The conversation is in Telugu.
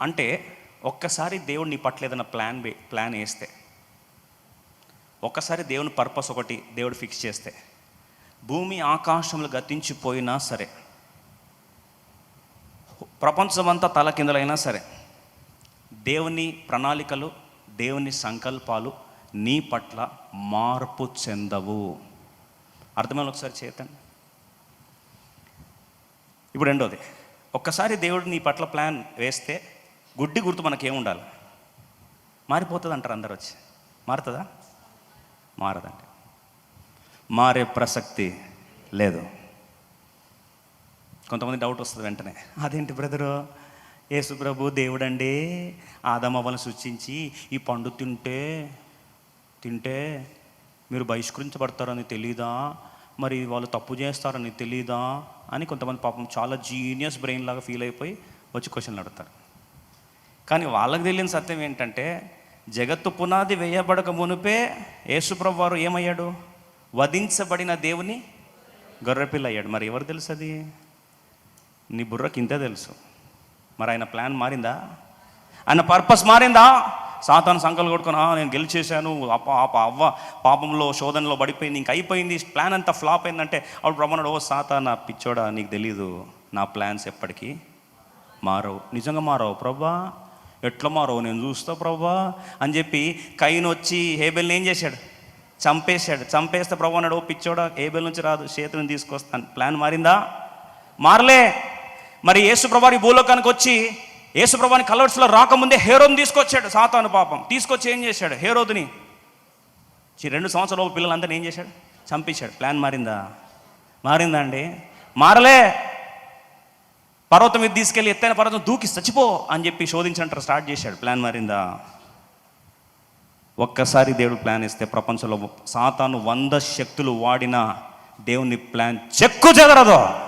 అంటే ఒక్కసారి దేవుడు నీ పట్ల ఏదైనా ప్లాన్ వే- ప్లాన్ వేస్తే ఒక్కసారి దేవుని పర్పస్ ఒకటి దేవుడు ఫిక్స్ చేస్తే భూమి ఆకాశంలో గతించిపోయినా సరే ప్రపంచమంతా తలకిందులైనా సరే దేవుని ప్రణాళికలు దేవుని సంకల్పాలు నీ పట్ల మార్పు చెందవు. అర్థమైన ఒకసారి చేతండి ఇప్పుడు రెండోది ఒక్కసారి దేవుడు నీ పట్ల ప్లాన్ వేస్తే గుడ్డి గుర్తు మనకేముండాలి మారిపోతుంది అంటారు అందరు వచ్చి. మారుతుందా? మారదండి. మారే ప్రసక్తి లేదు. కొంతమంది డౌట్ వస్తుంది వెంటనే. అదేంటి బ్రదరు? యేసుప్రభు దేవుడండి. ఆదమవ్వలను సృష్టించి ఈ పండు తింటే తింటే మీరు బహిష్కరించబడతారని తెలీదా? మరి వాళ్ళు తప్పు చేస్తారని తెలీదా? అని కొంతమంది పాపం చాలా జీనియస్ బ్రెయిన్ లాగా ఫీల్ అయిపోయి వచ్చి క్వశ్చన్లు అడుగుతారు. కానీ వాళ్ళకి తెలియని సత్యం ఏంటంటే జగత్తు పునాది వేయబడక మునిపే యేసుప్రభు వారు ఏమయ్యాడు? వధించబడిన దేవుని గొర్రెపిల్ల అయ్యాడు మరి ఎవరు తెలుసు అది? నీ బుర్రకి ఇంతే తెలుసు. మరి ఆయన ప్లాన్ మారిందా? ఆయన పర్పస్ మారిందా? సాతాను సంకలు కొట్టుకుని నేను గెలిచేశాను అప్ప అప్ప అవ్వ పాపంలో శోధనలో పడిపోయింది ఇంక అయిపోయింది ప్లాన్ అంతా ఫ్లాప్ అయిందంటే అప్పుడు బ్రహ్మణుడు ఓ సాతానా పిచ్చోడా నీకు తెలీదు నా ప్లాన్స్ ఎప్పటికీ మారవు. నిజంగా మారవు ప్రభా ఎట్లా మారవు నేను చూస్తా ప్రభా అని చెప్పి కైన్ వచ్చి హేబెల్ని ఏం చేశాడు? చంపేశాడు. చంపేస్తే ప్రభు అన్నాడు ఓ పిచ్చోడా హేబెల్ నుంచి రాదు చేతుని తీసుకొస్తాను. ప్లాన్ మారిందా? మారలే. మరి యేసుప్రభాని భూలోకానికి వచ్చి యేసుప్రభాని కలవర్స్లో రాకముందే హేరోని తీసుకొచ్చాడు సాతాను పాపం. తీసుకొచ్చి ఏం చేశాడు? హేరోదుని ఈ రెండు సంవత్సరాల పిల్లలందరినీ ఏం చేశాడు? చంపించాడు ప్లాన్ మారిందా? మారిందా అండి? మారలే. పర్వతం మీద తీసుకెళ్ళి ఎత్తైన పర్వతం దూకి చచ్చిపో అని చెప్పి శోధించినట్టు స్టార్ట్ చేశాడు. ప్లాన్ మారిందా? ఒక్కసారి దేవుడు ప్లాన్ ఇస్తే ప్రపంచంలో సాతాను వంద శక్తులు వాడినా దేవుని ప్లాన్ చెక్కు చెదరదు.